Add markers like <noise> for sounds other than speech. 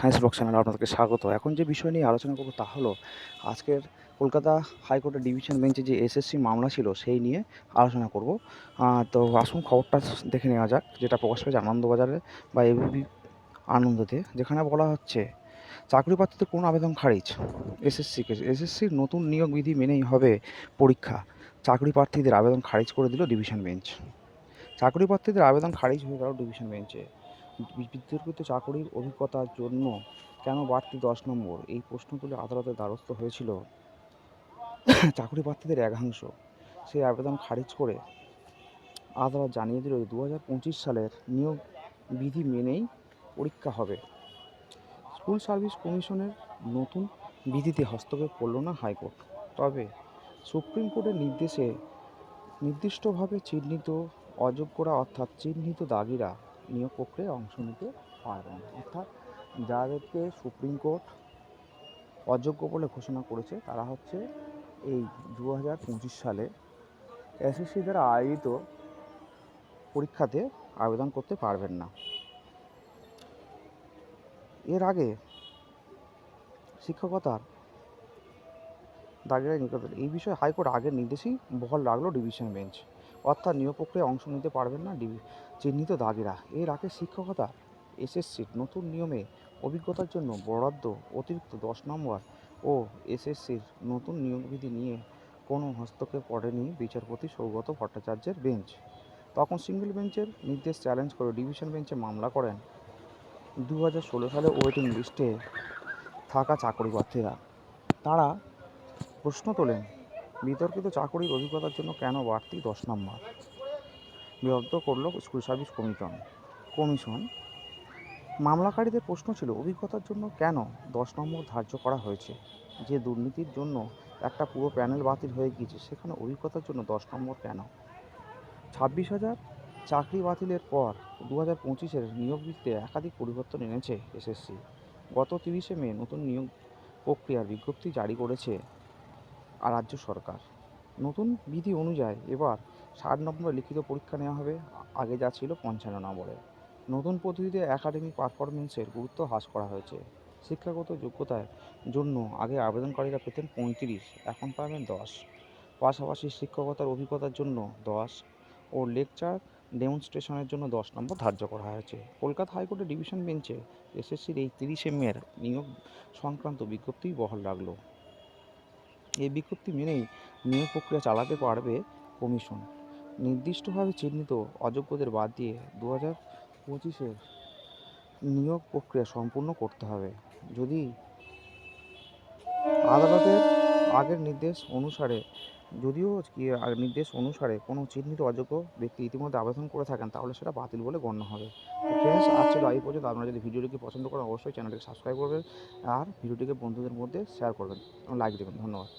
Science block চ্যানেলে আপনাদেরকে স্বাগত। এখন যে বিষয় নিয়ে আলোচনা করব তা হলো, আজকের কলকাতা হাইকোর্টের ডিভিশন বেঞ্চে যে এসএসসি মামলা ছিল সেই নিয়ে আলোচনা করব। তো আসুন খবরটা দেখে নেওয়া যাক, যেটা প্রকাশ পেয়েছে আনন্দবাজারে বা এবিপি আনন্দতে, যেখানে বলা হচ্ছে, চাকরি প্রার্থীদের কোনো আবেদন খারিজ? এসএসসিকে এসএসসির নতুন নিয়োগ বিধি মেনেই হবে পরীক্ষা। চাকরি প্রার্থীদের আবেদন খারিজ করে দিল ডিভিশন বেঞ্চ। চাকরি প্রার্থীদের আবেদন খারিজ হয়ে গেল ডিভিশন বেঞ্চে। বিতর্কিত চাকরির অভিজ্ঞতার জন্য কেন বাড়তি দশ নম্বর? এই প্রশ্নগুলি আদালতের দ্বারস্থ হয়েছিল <coughs> চাকরি প্রার্থীদের একাংশ। সেই আবেদন খারিজ করে আদালত জানিয়ে দিল দু হাজার পঁচিশ সালের নিয়োগ বিধি মেনেই পরীক্ষা হবে। স্কুল সার্ভিস কমিশনের নতুন বিধিতে হস্তক্ষেপ করল না হাইকোর্ট। তবে সুপ্রিম কোর্টের নির্দেশে নির্দিষ্টভাবে চিহ্নিত অযোগ্যরা অর্থাৎ চিহ্নিত দাগিরা নিয়োগ প্রক্রিয়ায় অংশ নিতে পারবে না অর্থাৎ যাদেরকে সুপ্রিম কোর্ট অযোগ্য বলে ঘোষণা করেছে, তারা হচ্ছে এই দু হাজার পঁচিশ সালে এসএসসি দ্বারা আয়োজিত পরীক্ষাতে আবেদন করতে পারবেন না। এর আগে শিক্ষকতার দাগিরা নিয়োগ এই বিষয়ে হাইকোর্ট আগের নির্দেশই বহাল রাখল ডিভিশন বেঞ্চ। অর্থাৎ নিয়োগ প্রক্রিয়ায় অংশ নিতে পারবেন না ডিভি চিহ্নিত দাগিরা। এর আগে শিক্ষকতা এসএসসির নতুন নিয়মে অভিজ্ঞতার জন্য বরাদ্দ অতিরিক্ত দশ নম্বর ও এসএসসির নতুন নিয়মবিধি নিয়ে কোনো হস্তক্ষেপ করেনি বিচারপতি সৌগত ভট্টাচার্যের বেঞ্চ। তখন সিঙ্গেল বেঞ্চের নির্দেশ চ্যালেঞ্জ করে ডিভিশন বেঞ্চে মামলা করেন দু হাজার ষোলো সালে ওয়েটিং লিস্টে থাকা চাকরি প্রার্থীরা তারা প্রশ্ন তোলেন, বিতর্কিত চাকরির অভিজ্ঞতার জন্য কেন বাড়তি দশ নম্বর? বিরদ্ধ করল স্কুল সার্ভিস কমিশন। কমিশন? মামলাকারীদের প্রশ্ন ছিল, অভিজ্ঞতার জন্য কেন দশ নম্বর ধার্য করা হয়েছে? যে দুর্নীতির জন্য একটা পুরো প্যানেল বাতিল হয়ে গিয়েছে, সেখানে অভিজ্ঞতার জন্য দশ নম্বর কেন? ছাব্বিশ হাজার চাকরি বাতিলের পর দু হাজার পঁচিশের নিয়োগ বিধিতে একাধিক পরিবর্তন এনেছে এসএসসি। গত তিরিশে মে নতুন নিয়োগ প্রক্রিয়ার বিজ্ঞপ্তি জারি করেছে রাজ্য সরকার। নতুন বিধি অনুযায়ী এবার ষাট নম্বরে লিখিত পরীক্ষা নেওয়া হবে। আগে যা ছিল পঞ্চান্ন নম্বরে নতুন পদ্ধতিতে একাডেমিক পারফরমেন্সের গুরুত্ব হ্রাস করা হয়েছে। শিক্ষাগত যোগ্যতার জন্য আগে আবেদনকারীরা পেতেন পঁয়ত্রিশ, এখন পাবেন দশ। পাশাপাশি শিক্ষকতার অভিজ্ঞতার জন্য দশ ও লেকচার ডেমনস্ট্রেশনের জন্য দশ নম্বর ধার্য করা হয়েছে। কলকাতা হাইকোর্টের ডিভিশন বেঞ্চে এসএসসির এই তিরিশে মেয়ের নিয়োগ সংক্রান্ত বিজ্ঞপ্তি বহাল রাখল। এই বিজ্ঞপ্তি মেনেই নিয়োগ প্রক্রিয়া চালাতে পারবে কমিশন। নির্দিষ্টভাবে চিহ্নিত অযোগ্যদের বাদ দিয়ে দু হাজার পঁচিশের নিয়োগ প্রক্রিয়া সম্পূর্ণ করতে হবে। যদি আদালতের আগের নির্দেশ অনুসারে, যদিও নির্দেশ অনুসারে কোনো চিহ্নিত অযোগ্য ব্যক্তি ইতিমধ্যে আবেদন করে থাকেন, তাহলে সেটা বাতিল বলে গণ্য হবে। ফ্রেন্ডস আজ ছিল এই পর্যন্ত। আপনারা যদি ভিডিওটিকে পছন্দ করেন, অবশ্যই চ্যানেলটিকে সাবস্ক্রাইব করবেন আর ভিডিওটিকে বন্ধুদের মধ্যে শেয়ার করবেন। লাইক দেবেন। ধন্যবাদ।